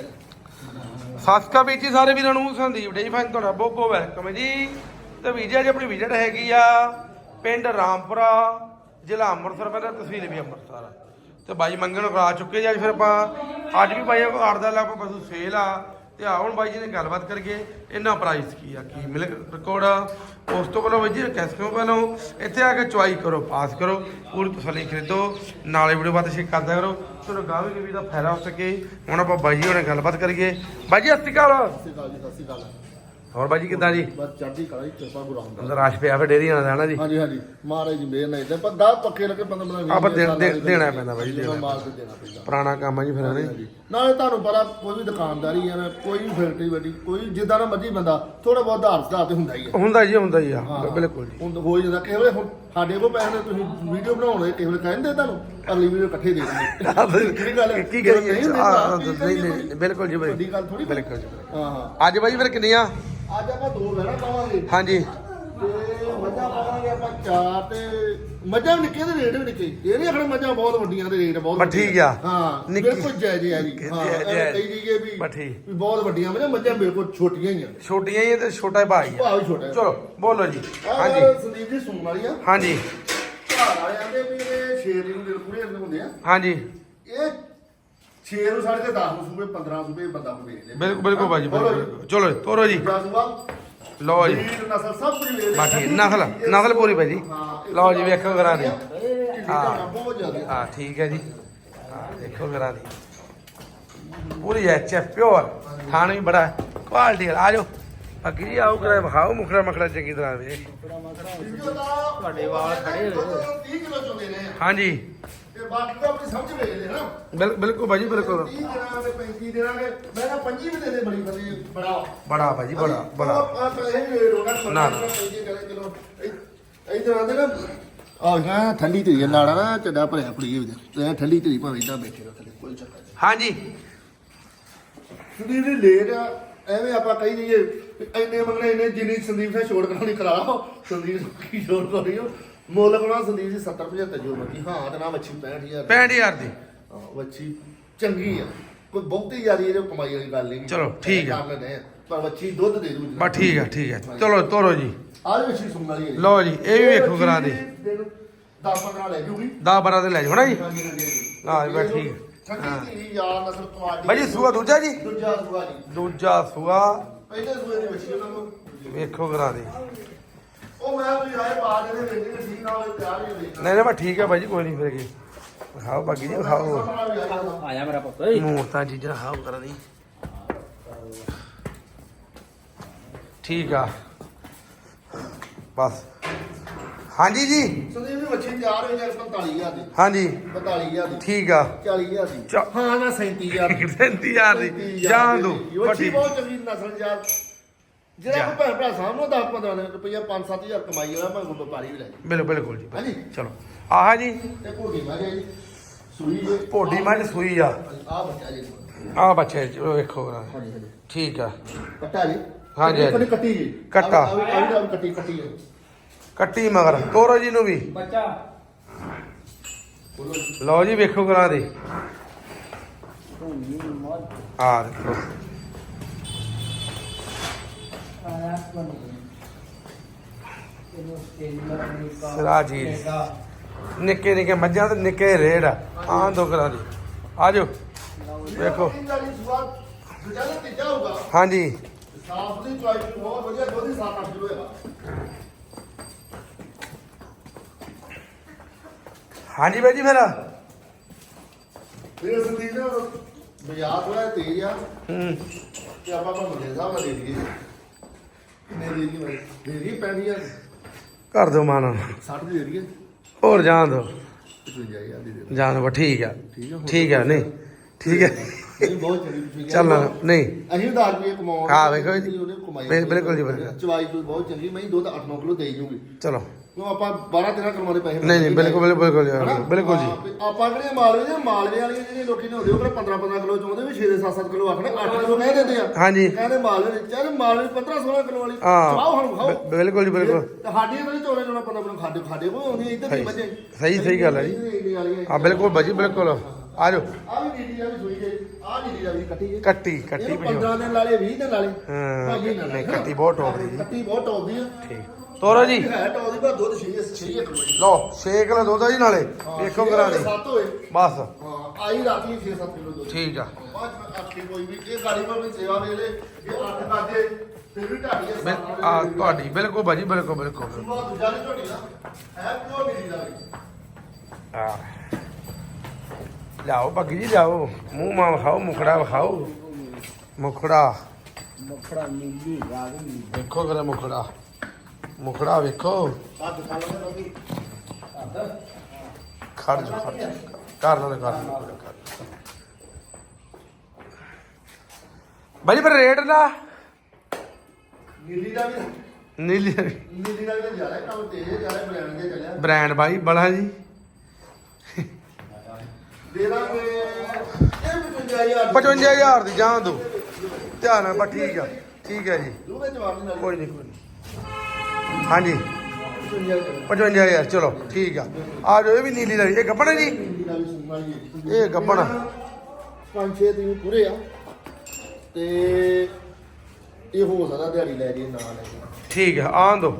ਸਤਿ ਸ਼੍ਰੀ ਅਕਾਲ ਵੀਰ ਜੀ ਸਾਰੇ ਵੀਰਾਂ ਨੂੰ ਸੰਦੀਪ ਡੇ ਫੈਨ ਤੁਹਾਡਾ ਬਹੁਤ ਬਹੁਤ ਵੈਲਕਮ ਹੈ ਜੀ ਤੇ ਵੀਰ ਜੀ ਅੱਜ ਆਪਣੀ ਵਿਜ਼ਿਟ ਹੈਗੀ ਆ ਪਿੰਡ ਰਾਮਪੁਰਾ, ਜ਼ਿਲ੍ਹਾ ਅੰਮ੍ਰਿਤਸਰ ਪੈਂਦਾ ਤਹਿਸੀਲ ਵੀ ਅੰਮ੍ਰਿਤਸਰ ਆ। ਤੇ ਬਾਈ ਮੰਗਣ ਕਰਾ ਚੁੱਕੇ ਜੀ, ਅੱਜ ਫਿਰ ਆਪਾਂ ਅੱਜ ਵੀ ਬਾਈ ਕੋਲ ਆੜਦਾ ਲਾ ਆਪਾਂ ਪਸ਼ੂ ਸੇਲ ਆ ਤੇ ਆ ਹੁਣ ਬਾਈ ਜੀ ਨੇ ਗੱਲਬਾਤ ਕਰੀਏ ਇਹਨਾਂ ਪ੍ਰਾਈਸ ਕੀ ਆ, ਕੀ ਮਿਲਕ ਰਿਕਾਰਡ ਆ। ਉਸ ਤੋਂ ਪਹਿਲਾਂ ਬਾਈ ਜੀ ਕੈਸ ਕਿਉਂ ਪਹਿਲਾਂ? ਇੱਥੇ ਆ ਕੇ ਚੁਆਈ ਕਰੋ ਪਾਸ ਕਰੋ, ਪੂਰੀ ਤਸੱਲੀ ਖਰੀਦੋ, ਨਾਲੇ ਵੀਡੀਓ ਬਾਤ ਸ਼ੇਅਰ ਕਰਦਾ ਕਰੋ। ਤੁਹਾਨੂੰ ਗਾਵੇਂ ਵੀ ਦਾ ਫਾਇਦਾ ਹੋ ਸਕੇ। ਹੁਣ ਆਪਾਂ ਬਾਈ ਜੀ ਹੋਣੇ ਗੱਲਬਾਤ ਕਰੀਏ। ਬਾਈ ਜੀ, ਸਤਿ ਸ਼੍ਰੀ ਅਕਾਲ। ਸਤਿ ਸ਼੍ਰੀ ਅਕਾਲ ਜੀ, ਸਤਿ ਸ਼੍ਰੀ ਅਕਾਲ। ਹੋਰ ਬਾਈ ਜੀ ਕਿੱਦਾਂ ਜੀ? ਬਸ ਚੜ੍ਹਦੀ ਕਲਾ ਜੀ ਕਿਰਪਾ ਗੁਰੂ ਰਾਮਦਾਸ ਅੰਦਰ ਰਾਸ਼ ਪਿਆ ਫਿਰ ਡੇਰੀ ਆਣਾ ਜਾਣਾ ਜੀ? ਹਾਂਜੀ ਹਾਂਜੀ। ਮਹਾਰਾਜ ਜੀ ਮੇਰ ਨਹੀਂ ਤੇ ਪਰ ਦਾ ਪੱਕੇ ਲੱਗੇ ਬੰਦਾ ਬਣਾ ਆਪਾਂ ਦੇ- ਦੇ- ਦੇਣਾ ਪੈਂਦਾ ਬਾਈ, ਦੇਣਾ ਮਾਲ ਤੇ ਦੇਣਾ ਪੈਂਦਾ। ਪੁਰਾਣਾ ਕੰਮ ਆ ਜੀ ਫਿਰ ਹਨੇ ਹਾਂਜੀ ਨਾਲੇ ਤੁਹਾਨੂੰ ਪਤਾ ਕੋਈ ਵੀ ਦੁਕਾਨਦਾਰੀ ਹੈ ਕੋਈ ਵੀ ਫੈਕਟਰੀ ਵੱਡੀ ਕੋਈ ਜਿੱਦਾਂ ਦਾ ਮਰਜ਼ੀ ਬੰਦਾ ਥੋੜਾ ਬਹੁਤ ਸੁਧਾਰ ਤੇ ਹੁੰਦਾ ਹੀ ਹੈ ਹੁੰਦਾ ਜੀ ਹੁੰਦਾ ਜੀ ਆ। ਬਿਲਕੁਲ ਜੀ। ਹੁਣ ਹੋ ਹੀ ਜਾਂਦਾ। ਕਿਸੇ ਵੇਲੇ ਹੁਣ ਸਾਡੇ ਕੋਲ ਪੈਸੇ ਨੇ ਤੁਸੀਂ ਵੀਡੀਓ ਬਣਾਉਣੇ ਕਿਸੇ ਵੇਲੇ ਕਹਿੰਦੇ ਤੁਹਾਨੂੰ ਅਗਲੀ ਵੀਡੀਓ ਇਕੱਠੇ ਦੇ ਦਿੰਦੇ। ਕਿਹੜੀ ਗੱਲ? ਕੀ ਕਰੀਏ ਨਹੀਂ ਨਹੀਂ ਬਿਲਕੁਲ ਜੀ ਬਾਈ। ਵੱਡੀ ਗੱਲ ਥੋੜੀ ਬਿਲਕੁਲ ਜੀ। ਹਾਂ ਹਾਂ। ਅੱਜ ਬਾਈ ਫਿਰ ਕਿੰਨੀਆਂ? ਅੱਜ ਆਪਾਂ ਦੋ ਬਹਿਣਾ ਪਾਵਾਂਗੇ। ਹਾਂਜੀ। ਤੇ ਮੱਝਾਂ ਪਾਵਾਂਗੇ ਆਪਾਂ ਚਾਰ ਤੇ ਮੱਝਾਂ ਵੀ ਨਿੱਕੀਆਂ ਦੇ ਰੇਟ ਵੀ ਨਿੱਕੇ। ਇਹ ਨਹੀਂ ਆਖਣਾ ਮੱਝਾਂ ਬਹੁਤ ਵੱਡੀਆਂ ਦੇ ਰੇਟ ਬਹੁਤ ਬਸ ਠੀਕ ਆ। ਹਾਂ ਨਿੱਕੀ- ਬਿਲਕੁਲ ਜਾਇਜ਼ ਹੈ ਜੀ। ਹਾਂ ਜਾਇਜ਼- ਐਵੇਂ। ਕਹੀ ਜਾਈਏ ਵੀ ਬਸ ਠੀਕ। ਵੀ ਬਹੁਤ ਵੱਡੀਆਂ ਮੱਝਾਂ ਮੱਝਾਂ ਬਿਲਕੁਲ ਛੋਟੀਆਂ ਹੀ ਆ। ਛੋਟੀਆਂ ਹੀ ਆ ਤੇ ਛੋਟਾ ਭਾਈ ਆ। ਭਾਅ ਵੀ ਛੋਟਾ ਹੈ। ਚਲੋ ਬੋਲੋ ਜੀ। ਆਹ ਹਾਂਜੀ। ਸੰਦੀਪ ਜੀ ਸੂਣ ਵਾਲੀ ਆ। ਹਾਂਜੀ। ਘਰ ਵਾਲੇ ਆਂਦੇ ਵੀ ਇਹ 6 ਦਿਨ ਦੇ ਪੂਰੇ ਦਿਨ ਹੁੰਦੇ ਆ। ਹਾਂਜੀ। ਇਹ 6 ਨੂੰ ਸਾਢੇ ਤੇ 10 ਨੂੰ ਸੂਬੇ 15 ਸੂਬੇ ਬੰਦਾ ਵੇਚਦੇ ਬਿਲਕੁਲ ਬਿਲਕੁਲ ਬਿਲਕੁਲ। ਚਲੋ ਤੋਰੋ ਜੀ। ਲਓ ਜੀ। ਬਰੀਡ ਨਸਲ ਸਭ ਨਸਲ ਨਸਲ ਪੂਰੀ ਭਾਈ ਜੀ। ਹਾਂ ਲਓ ਜੀ ਵੇਖੋ ਕਰਾਂ ਦੀ ਹਾਂ। ਬਹੁਤ ਜ਼ਿਆਦਾ। ਹਾਂ ਠੀਕ ਹੈ ਜੀ। ਹਾਂ ਦੇਖੋ ਕਰਾਂ ਦੀ ਪੂਰੀ ਐਚ ਐਫ ਪਿਓਰ। ਥਾਣ ਵੀ ਬੜਾ ਕੁਆਲਿਟੀ ਆ ਜਾਓ। ਅੱਗੇ ਜੀ ਆਓ ਕਰੇ ਵਿਖਾਓ ਮੁਖੜਾ ਮਖੜਾ ਚੰਗੀ ਤਰ੍ਹਾਂ ਵੇ ਤੁਹਾਡੇ ਵਾਲ ਖੜੇ ਹੋਏ। 30 ਕਿਲੋ ਚੋਂਦੇ ਨੇ। ਹਾਂਜੀ। ਬਾਕੀ ਤਾਂ ਆਪਣੀ ਸਮਝ ਵੇਚਦੇ ਨਾ ਬਿਲ- ਬਿਲਕੁਲ ਭਾਜੀ ਬਿਲਕੁਲ। 30 ਦਿਨਾਂ ਦੇ 35 ਦਿਨਾਂ ਦੇ ਮੈਂ ਤਾਂ 25 ਵੀ ਦੇ ਦੇ ਬੜੀ ਬੜਾ। ਬੜਾ ਭਾਜੀ ਬੜਾ ਬੜਾ। ਆ ਪੈਸੇ ਵੀ ਰੇਟ ਹੋਣਾ ਨਾ, ਨਾ। 35 ਕਿਲੋ ਇਧਰ ਆਂਦੇ ਨਾ ਆ ਨਾ ਠੰਡੀ ਤੇ ਨਾੜਾ ਨਾ ਚੱਡਾ ਭਰਿਆ ਪੜੀ ਵੀ ਤੇ। ਠੰਡੀ ਤੇ ਭਾਵੇਂ ਇਦਾਂ ਬੈਠੇ ਰਹੋ ਥੱਲੇ ਕੋਈ ਚੱਕਰ ਨਹੀਂ। ਹਾਂਜੀ। ਸੰਦੀਪ ਦੀ ਲੇਟ ਆ। ਐਵੇਂ ਆਪਾਂ ਕਹੀ ਜਾਈਏ ਵੀ ਇੰਨੇ ਮੰਗਣੇ ਇੰਨੇ ਜਿੰਨੀ ਸੰਦੀਪ ਨੇ ਛੋੜ ਕਰਾਉਣੀ ਕਰਾ ਲਓ। ਸੰਦੀਪ ਨੂੰ ਕੀ ਛੋੜ ਕਰੀ ਹੋ ਮੁੱਲ ਕੋਣਾ ਸੰਦੀਪ ਦੀ 70 75 ਜੋ ਮਰਜ਼ੀ। ਹਾਂ ਤੇ ਨਾ ਵੱਛੀ 65000 65000 ਦੀ। ਹਾਂ, ਵੱਛੀ ਚੰਗੀ ਆ। ਕੋਈ ਬਹੁਤੀ ਜ਼ਿਆਦੀ ਇਹਦੇ ਕਮਾਈ ਵਾਲੀ ਗੱਲ ਨਹੀਂ। ਚਲੋ, ਠੀਕ ਆ। ਕਰ ਲੈਂਦੇ ਆ। ਪਰ ਵੱਛੀ ਦੁੱਧ ਦੇ ਦੂ ਬਸ ਠੀਕ ਹੈ ਠੀਕ ਹੈ ਚਲੋ ਤੋਰੋ ਜੀ। ਆਹ ਵੱਛੀ ਸੁਣ ਵਾਲੀ ਹੈ ਲਓ ਜੀ, ਇਹ ਵੀ ਵੇਖੋ ਕਰਾ ਦੇ। 10 15 ਲੈ ਜੂਗੀ। 10 12 ਦੇ ਲੈ ਜਾਓ ਨਾ ਜੀ? ਹਾਂਜੀ ਹਾਂਜੀ ਹਾਂਜੀ। ਹਾਂ ਜੀ, ਬਸ ਠੀਕ। ਠੰਡੀ ਯਾਰ ਨਸਲ ਭਾਜੀ ਸੂਆ ਦੂਜਾ ਜੀ? ਦੂਜਾ ਸੂਆ ਜੀ। ਦੂਜਾ ਸੂਆ। ਪਹਿਲੇ ਸੂਏ ਦੀ ਵੱਛੀ ਉਹਨਾਂ ਨੂੰ ਵੇਖੋ ਕਰਾ ਦੇ। ਉਹ ਮੈਂ ਵੀ ਆਏ ਪਾ ਦੇ ਦੇ ਵੇਚੇ ਠੀਕ ਨਾਲ ਹੋਏ ਤਿਆਰ ਹੀ ਹੋਏ ਨਹੀਂ ਨਹੀਂ ਬਸ ਠੀਕ ਹੈ ਭਾਜੀ ਕੋਈ ਨਹੀਂ ਫਿਰ ਕੀ। ਖਾਓ ਬਾਕੀ ਜੀ ਖਾਓ ਆਇਆ ਮੇਰਾ ਪੁੱਤ ਓਏ। ਮੂਰਤਾਂ ਚੀਜ਼ਾਂ ਖਾਓ ਕਰਾ ਦੀ ਠੀਕ ਆ। ਬਸ। ਹਾਂਜੀ ਜੀ। ਸੰਦੀਪ ਦੀ ਵੱਛੀ ਤਿਆਰ ਹੋਈ ਜਾਂ 45000 ਦੀ। ਹਾਂਜੀ। 42000 ਦੀ। ਠੀਕ ਆ। 40000 ਦੀ। ਹਾਂ ਨਾ 37000 ਦੀ। 37000 ਦੀ। ਜਾਣ ਦੋ। ਵੱਛੀ ਬਹੁਤ ਚੰਗੀ ਨਸਲ ਯਾਰ। ਜਿਹੜਾ ਕੋਈ ਭੈਣ ਭਰਾ ਸਾਹਮਣੇ 10 15 ਰੁਪਈਆ 5-7000 ਕਮਾਈ ਵਾਲਾ ਭਾਵੇਂ ਵਪਾਰੀ ਵੀ ਲੈ ਜਾਏ। ਬਿਲਕੁਲ ਬਿਲਕੁਲ ਜੀ ਹਾਂਜੀ? ਚਲੋ। ਆਹ ਜੀ। ਤੇ ਘੋੜੀ ਮੈਂ ਜੀ। ਸੂਈ ਜੇ। ਭੋਡੀ ਮੱਝ ਸੂਈ ਆ। ਆ ਬੱਚਾ ਜੀ। ਆ ਬੱਚੇ ਵੇਖੋ। ਹਾਂਜੀ ਹਾਂਜੀ। ਠੀਕ ਆ। ਕੱਟਾ ਜੀ। ਹਾਂਜੀ, ਹਾਂਜੀ। ਕੱਟੀ ਕੱਟੀ। ਜੀ ਕੱਟਾ। ਕੱਟੀ ਕੱਟੀ ਹੈ ਕੱਟੀ ਮਗਰ। ਤੋਰੋ ਜੀ ਨੂੰ ਵੀ। ਬੱਚਾ। ਲਓ ਜੀ ਵੇਖੋ ਕਰਾ ਦੇ। ਆ ਦੇਖੋ। ਨਿੱਕੇ ਨਿੱਕੇ ਮੱਝਾਂ ਤੇ ਨਿੱਕੇ ਰੇੜ ਆ। ਦੋ ਕਰਾ ਦੇ। ਆ ਜਾਓ ਵੇਖੋ। ਹਾਂਜੀ। ਸਾਫ਼ ਦੀ ਚੁਆਈ ਬਹੁਤ ਵਧੀਆ ਦੁੱਧ ਹੀ 7-8 ਕਿਲੋ ਹੈਗਾ ਹਾਂਜੀ ਬਾਈ ਜੀ ਫਿਰ। ਮੇਰੇ ਸੰਦੀਪ ਨੇ ਬਾਜ਼ਾਰ ਥੋੜਾ ਤੇਜ਼ ਆ। ਹੂੰ। ਤੇ ਆਪਾਂ ਮੁੰਡੇ ਸਾਹਿਬ ਨਾਲ ਦੇ ਦਈਏ। ਪੈਣੀ ਆ? ਕਰ ਦੋ ਮਾਨ। 60 ਦੀ ਦੇ ਦਈਏ? ਹੋਰ ਜਾਣ ਦੋ 55000 ਦੀ ਦੇ ਦਿਓ। ਜਾਣ ਦੋ ਠੀਕ ਆ। ਠੀਕ ਆ ਨਹੀਂ ਠੀਕ ਹੈ ਬਹੁਤ ਚੰਗੀ ਚੱਲ ਨਹੀਂ। ਅਸੀਂ ਵੀ 10 ਰੁਪਏ ਕਮਾਉਣ ਹਾਂ, ਵੇਖੋ ਜੀ। ਬਿਲਕੁਲ ਜੀ, ਬਿਲਕੁਲ। ਚਵਾਈ ਕੋਈ ਬਹੁਤ ਚੰਗੀ ਮੈਂ ਦੁੱਧ 8-9 ਕਿਲੋ ਦੇ ਜੂਗੀ ਚਲੋ। ਕਿਉਂ ਆਪਾਂ 12-13 ਕਰਮਾਉਂਦੇ ਪੈਸੇ ਨਹੀਂ ਨਹੀਂ ਬਿਲਕੁਲ ਬਿਲਕੁਲ ਬਿਲਕੁਲ ਜੀ, ਹਨਾ? ਬਿਲਕੁਲ ਹਾਂ, ਜੀ ਵੀ ਆਪਾਂ ਕਿਹੜੇ ਮਾਲਵੇ ਦੇ ਮਾਲਵੇ ਵਾਲੀਆਂ ਜਿਹੜੀਆਂ ਲੋਕੀ ਨੇ ਹੁੰਦੇ ਉਹ ਕਿਹੜਾ 15-15 ਕਿਲੋ ਚਾਹੁੰਦੇ ਵੀ 6-7 ਕਿਲੋ ਆਖਣੇ 8 ਕਿਲੋ ਕਹਿ ਦਿੰਦੇ ਆ। ਹਾਂਜੀ। ਕਹਿੰਦੇ ਮਾਲਵੇ ਦੇ ਚੱਲ ਮਾਲਵੇ 15-16 ਕਿਲੋ ਵਾਲੀ। ਹਾਂ। ਹੁਣ ਖਾਓ। ਬਿ- ਬਿਲਕੁਲ ਜੀ ਬਿਲਕੁਲ। ਤੇ ਸਾਡੀਆਂ ਤਾਂ ਚੋਣੇ ਚੋਣਾ 15 ਕਿਲੋ ਖਾਦੇ ਖਾਦੇ ਕੋਈ ਆਉਂਦੀ ਇੱਧਰ ਦੀ ਸਹੀ- ਬੱਚੇ। ਸਹੀ- ਸਹੀ ਗੱਲ ਹੈ ਜੀ। ਆ ਬਿਲਕੁਲ ਬਾਜੀ ਬਿਲਕੁਲ। ਆ ਜਾਓ। ਆ ਵੀ ਨੀਲੀ ਦਾ ਵੀ ਸੂਈ ਜੇ ਆ ਨੀਲੀ ਦਾ ਵੀ ਕੱਟੀ ਜੇ। ਕੱਟੀ ਕੱਟੀ ਇਹਨੂੰ ਪਿਛੋ 15 ਦਿਨ ਲਾਲੇ 20 ਦਿਨ ਲਾਲੇ ਹਾਂ, ਭਾਜੀ ਨਾ ਨਹੀਂ, ਕੱਟੀ ਬਹੁਤ ਟੌਪ ਦੀ ਜੀ। ਕੱਟੀ ਬਹੁਤ ਟੌਪ ਦੀ ਆ। ਠੀਕ। ਤੋਰੋ ਜੀ। ਹੈ ਟੌਪ ਦੀ ਪਰ ਦੁੱਧ 6 6 ਕਿਲੋ ਲਓ 6 ਕਿਲੋ ਦੁੱਧ ਆ ਜੀ ਨਾਲੇ। ਵੇਖੋ ਕਰਾ ਦੇ 7 ਹੋਏ। ਬਸ। ਹਾਂ ਆਈ ਰਾਤੀ 6-7 ਕਿਲੋ ਦੁੱਧ। ਠੀਕ ਆ। ਬਾਅਦ ਅੱਠੀ ਕੋਈ ਵੀ ਇਹ ਗਾੜੀ ਪਰ ਵੀ ਸੇਵਾ ਵੇਲੇ ਇਹ 8 ਵਜੇ ਫਿਰ ਵੀ ਢਾਡੀ ਆ ਤੁਹਾਡੀ। ਬਿਲਕੁਲ ਭਾਜੀ ਬਿਲਕੁਲ ਬਿਲਕੁਲ। ਦੂਜਾ ਨਹੀਂ ਝੋਟੀ ਦਾ ਹੈ ਪਿਓ ਨੀਲੀ ਦਾ ਵੀ। ਆ। ਲਿਆਓ ਜੀ ਲਿਆਓ। ਮੂੰਹ ਮਾ ਵਿਖਾਓ ਮੁਖੜਾ ਵਿਖਾਓ। ਮੁਖੜਾ। ਮੱਖੜਾ ਨੀਲੀ ਰਾਗੀ ਵੇਖੋ ਕਰੇ ਮੁਖੜਾ। ਮੁਖੜਾ ਵੇਖੋ। ਖੜ ਜਾ ਖੜ ਜਾ ਕਰ ਲਓ ਕਰ ਪਰ ਰੇਟ ਦਾ? ਨੀਲੀ ਦਾ ਵੀ। ਨੀਲੀ ਨੀਲੀ ਦਾ ਵੀ ਜ਼ਿਆਦਾ ਕੰਮ ਤੇਜ਼ ਜ਼ਿਆਦਾ ਬਲੈਂਡ ਦੇ ਚੱਲਿਆ। ਬ੍ਰਾਂਡ ਬਾਈ ਬੜਾ ਜੀ। ਦੇ ਦਾਂਗੇ। ਇਹ 55000 55000 ਦੀ ਜਾਣ ਦੋ। ਧਿਆਨ ਨਾਲ ਬਸ ਠੀਕ ਆ। ਠੀਕ ਹੈ ਜੀ। ਜਵਾਬ ਨਾਲ। ਕੋਈ ਨਹੀਂ ਕੋਈ ਨਹੀਂ। ਹਾਂਜੀ। 55000 55000 ਚਲੋ ਠੀਕ ਆ। ਆ ਜਾਓ ਇਹ ਵੀ ਨੀਲੀ ਦਾ ਇਹ ਗੱਪਣ ਜੀ ਨੀਲੀ ਜੀ? ਇਹ ਗੱਭਣ। ਪੰਜ ਛੇ ਦਿਨ ਪੂਰੇ ਆ। ਤੇ ਇਹ ਹੋ ਸਕਦਾ ਦਿਹਾੜੀ ਲੈ ਜੇ ਨਾ ਲੈ ਜੇ ਠੀਕ ਆ ਆਉਣ ਦੋ।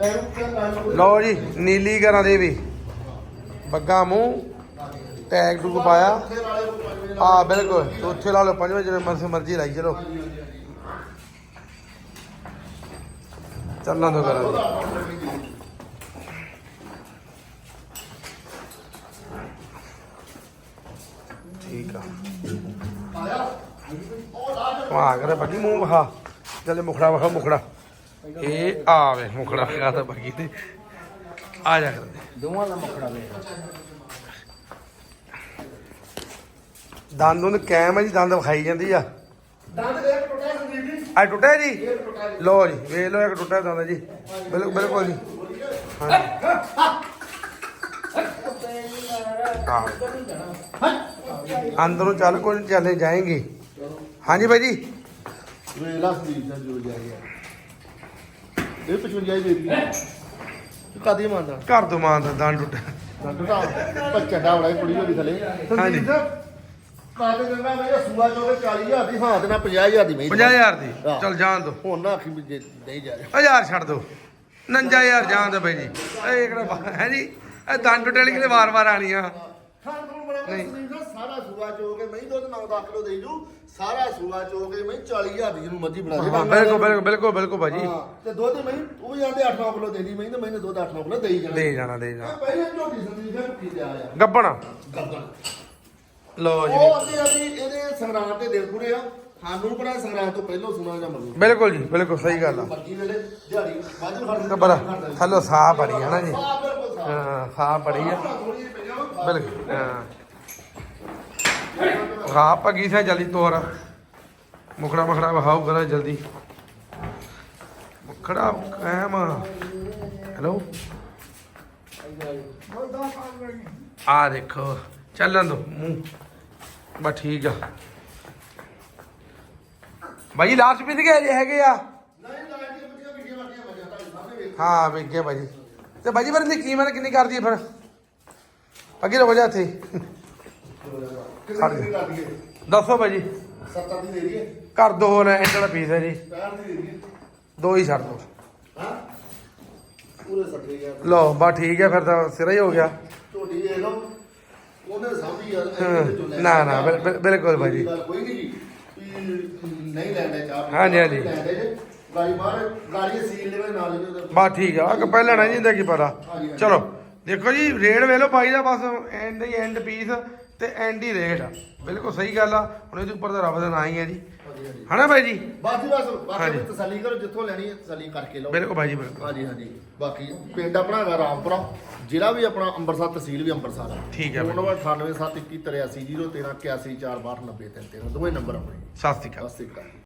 ਨਾਲ ਲਓ ਜੀ ਨੀਲੀ ਘਰਾਂ ਦੇ ਵੀ। ਬੱਗਾ ਮੂੰਹ। ਟੈਗ ਟੂਗ ਪਾਇਆ। ਆ ਬਿਲਕੁਲ। ਉੱਥੇ ਲਾ ਲਓ ਪੰਜਵੇਂ, ਜਿਵੇਂ ਮਰਜ਼ੀ ਮਰਜ਼ੀ ਲਾਈ ਚਲੋ। ਚੱਲਣਾ ਦੋ। ਕਰਾਂ ਠੀਕ ਆ। ਆ ਕਰੇ ਬੱਗੀ ਮੂੰਹ ਵਖਾ। ਚੱਲੇ ਮੁਖੜਾ ਵਖਾ, ਮੁਖੜਾ। ਇਹ ਆਵੇ ਮੁਖੜਾ ਵਖਾ ਤਾਂ ਬੱਗੀ ਤੇ। ਆ ਜਾ ਕਰਦੇ ਦੋਵਾਂ ਦਾ ਮੱਖੜਾ ਵੇਖ। ਦੰਦ ਨੂੰ ਕੈਮ ਹੈ ਜੀ ਦੰਦ ਵਿਖਾਈ ਜਾਂਦੀ ਆ। ਦੰਦ ਦੇ ਟੁੱਟਾ ਸੰਦੀਪ ਜੀ। ਆ ਟੁੱਟਿਆ ਜੀ? ਟੁੱਟਾ। ਲੋ ਜੀ। ਵੇਖ ਲਓ ਇੱਕ ਟੁੱਟਿਆ ਦੰਦ ਜੀ। ਬਿਲਕੁਲ ਬਿਲਕੁਲ ਜੀ। ਹਾਂ। ਅੰਦਰੋਂ ਚੱਲ ਕੋਈ ਨੀ, ਚੱਲੇ ਜਾਏਂਗੇ। ਹਾਂਜੀ ਭਾਈ ਜੀ। ਵੇਲਾ ਸੰਦੀਪ ਦਾ ਜੋ ਜਾਇਆ ਇਹ 55 ਹੀ ਦੀ ਤੂੰ ਕਾਦੀ ਮੰਨਦਾ ਘਰ ਤੋਂ ਮਾਂ ਦਾ ਦੰਦ ਟੁੱਟਿਆ। ਦੰਦ ਤਾਂ ਬੱਚਾ ਡਾਵੜਾ ਕੁੜੀ ਹੋਈ ਥਲੇ। ਹਾਂਜੀ। ਕਾਦੇ ਗੰਗਾ ਮੇਰੇ ਸੂਆ ਜੋ ਕੇ 40000 ਦੀ ਹਾਂ ਤੇ ਨਾ 50000 ਦੀ ਮਹੀਂ 50000 ਦੀ? ਹਾਂ। ਚੱਲ ਜਾਣ ਦੋ। ਹੁਣ ਨਾ ਆਖੀ ਵੀ ਜੇ ਨਹੀਂ ਜਾ ਰਿਹਾ। ਹਜ਼ਾਰ ਛੱਡ ਦੋ। 59000 ਜਾਣ ਦੋ ਭਾਈ ਜੀ। ਇਹ ਕਿਹੜਾ ਹੈ ਜੀ? ਇਹ ਦੰਦ ਟੁੱਟੇ ਵਾਲੀ ਕਿਤੇ ਵਾਰ-ਵਾਰ ਆਣੀ ਆ। ਖਾਣ ਨੂੰ ਬੜਾ ਨਹੀਂ। ਸੰਦੀਪ ਦਾ ਸਾਰਾ ਸੂਆ ਚੋ ਕੇ ਮਹੀਂ ਦੁੱਧ 9-10 ਕਿਲੋ ਦੇ ਜੂ ਸਾਰਾ ਸੂਆ ਚੋ ਕੇ ਮਹੀਂ 40000 ਦੀ ਜਿਹਨੂੰ ਮਰਜ਼ੀ ਬਣਾ ਦੇ। ਹਾਂ ਬਿਲਕੁਲ ਬਿਲਕੁਲ ਬਿਲਕੁਲ ਬਿਲਕੁਲ ਭਾਜੀ। ਹਾਂ, ਤੇ ਦੁੱਧ ਮਹੀਂ ਉਹ ਵੀ ਆਂਦੇ 8-9 ਕਿਲੋ ਦੇ ਦੀ ਮਹੀਂ ਤੇ ਮਹੀਂ ਨੇ ਦੁੱਧ 8-9 ਕਿਲੋ ਦੇ ਹੀ ਜਾਣਾ। ਦੇ ਜਾਣਾ ਦੇ ਜਾਣਾ। ਇਹ ਪਹਿਲੇ ਝੋਟੀ ਸੰਦੀਪ ਦਾ ਕੀ ਤੇ ਆਇਆ ਗੱਬਣ। ਗੱਬਣ। ਲੋ ਜੀ। ਉਹ ਅੱਗੇ ਅਸੀਂ ਇਹਦੇ ਸੰਗਰਾਮ ਦੇ ਦਿਨ ਪੂਰੇ ਆ। ਸਾਨੂੰ ਬੜਾ ਸੰਗਰਾਮ ਤੋਂ ਪਹਿਲਾਂ ਸੁਣਾ ਜਾਂ ਮਰੂ ਬਿਲਕੁਲ ਜੀ ਬਿਲਕੁਲ ਸਹੀ ਗੱਲ ਆ। ਮਰਜ਼ੀ ਵੇਲੇ ਦਿਹਾੜੀ ਵਾਜੂ ਖੜ ਗੱਬੜ ਥੱਲੋਂ ਸਾਹ ਬੜੀ ਹੈ ਨਾ ਜੀ। ਹਾਂ ਸਾਹ ਬੜੀ ਆ। ਬਿਲਕੁਲ ਹਾਂ। ਹਾਂ ਪੱਗੀ ਸਾ ਜਲਦੀ ਤੋਰ। ਮੁਖੜਾ ਮਖੜਾ ਵਹਾਉ ਕਰਾ ਜਲਦੀ। ਮੁਖੜਾ ਕਾਇਮ। ਹੈਲੋ। ਆ ਦੇਖੋ ਚੱਲਣ ਦੋ। ਮੂੰਹ। ਬਸ ਠੀਕ ਆ। ਭਾਈ ਲਾਸਟ ਪੀਸ ਜੇ ਹੈਗੇ ਆ। ਵੇਖ। ਹਾਂ ਵੇਖਿਆ ਭਾਜੀ ਤੇ ਭਾਜੀ ਫਿਰ ਇਹਦੀ ਕੀਮਤ ਕਿੰਨੀ ਕਰਦੀ ਹੈ ਫਿਰ? ਅੱਗੇ ਰੋ ਜਾ ਇੱਥੇ। ਦੀ ਦੱਸੋ ਭਾਜੀ 70 ਦੀ ਦੇ ਦਈਏ। ਕਰ ਦੋ ਹੋਰ ਐਂਡ ਵਾਲਾ ਪੀਸ ਹੈ ਜੀ। 60 ਦੀ ਦੇ ਦਈਏ। ਦੋ ਹੀ ਛੱਡ ਦੋ। ਹਾਂ? ਪੂਰੇ 60 ਯਾਰ ਲਓ ਬਾ ਠੀਕ ਹੈ ਫਿਰ ਤਾਂ ਸਿਰਾ ਹੀ ਹੋ ਗਿਆ। ਝੋਟੀ ਦੇ ਲਓ। ਉਹਨੇ ਸਾਂਭੀ ਨਾ, ਨਾ, ਬਿਲ- ਬਿਲ- ਬਿਲਕੁਲ ਭਾਜੀ। ਗੱਲ ਕੋਈ ਨਹੀਂ ਜੀ ਵੀ ਨਹੀਂ ਲੈਂਦੇ ਚਾਹ ਹਾਂਜੀ, ਹਾਂਜੀ। ਲੈਂਦੇ ਜੇ। ਗਾੜੀ ਬਾਹਰ ਗਾੜੀ ਸੀਲ ਦੇ ਨਾਲ ਲੈਂਦੇ ਬਾ ਠੀਕ ਆ ਕਿ ਪਹਿਲਾਂ ਨਾ ਜਿੰਦਾ ਕੀ ਪਤਾ। ਹਾਂਜੀ। ਚਲੋ ਦੇਖੋ ਜੀ ਰੇਟ ਵੇਖ ਲਓ ਭਾਈ ਦਾ ਬਸ ਐਂਡ ਹੀ ਐਂਡ ਪੀਸ ਤੇ ਐਂਡ ਹੀ ਰੇਟ ਆ। ਬਿਲਕੁਲ ਸਹੀ ਗੱਲ ਆ ਹੁਣ ਇਹਦੇ ਉੱਪਰ ਤਾਂ ਰੱਬ ਦਾ ਨਾਂ ਹੀ ਹੈ ਜੀ। ਹਾਂਜੀ ਹਾਂਜੀ ਹਨਾ ਭਾਈ ਜੀ? ਜੀ ਬਸ ਬਾਕੀ ਹਾਂਜੀ। ਤਸੱਲੀ ਕਰੋ ਜਿੱਥੋਂ ਲੈਣੀ ਹੈ ਤਸੱਲੀ ਕਰਕੇ ਲਓ। ਬਿਲਕੁਲ ਭਾਈ ਜੀ ਬਿਲਕੁਲ। ਹਾਂਜੀ ਹਾਂਜੀ। ਬਾਕੀ ਪਿੰਡ ਆਪਣਾ ਹੈਗਾ ਰਾਮਪੁਰਾ ਜ਼ਿਲ੍ਹਾ ਵੀ ਆਪਣਾ ਅੰਮ੍ਰਿਤਸਰ ਤਹਿਸੀਲ ਵੀ ਅੰਮ੍ਰਿਤਸਰ ਆ। ਠੀਕ ਹੈ ਭਾਈ ਨੰਬਰ 9871830013 814290 ਦੋਵੇਂ ਨੰਬਰ ਆਪਣੇ। ਸਤਿ ਸ਼੍ਰੀ ਅਕਾਲ। ਸਤਿ ਸ਼੍ਰੀ ਅਕਾਲ।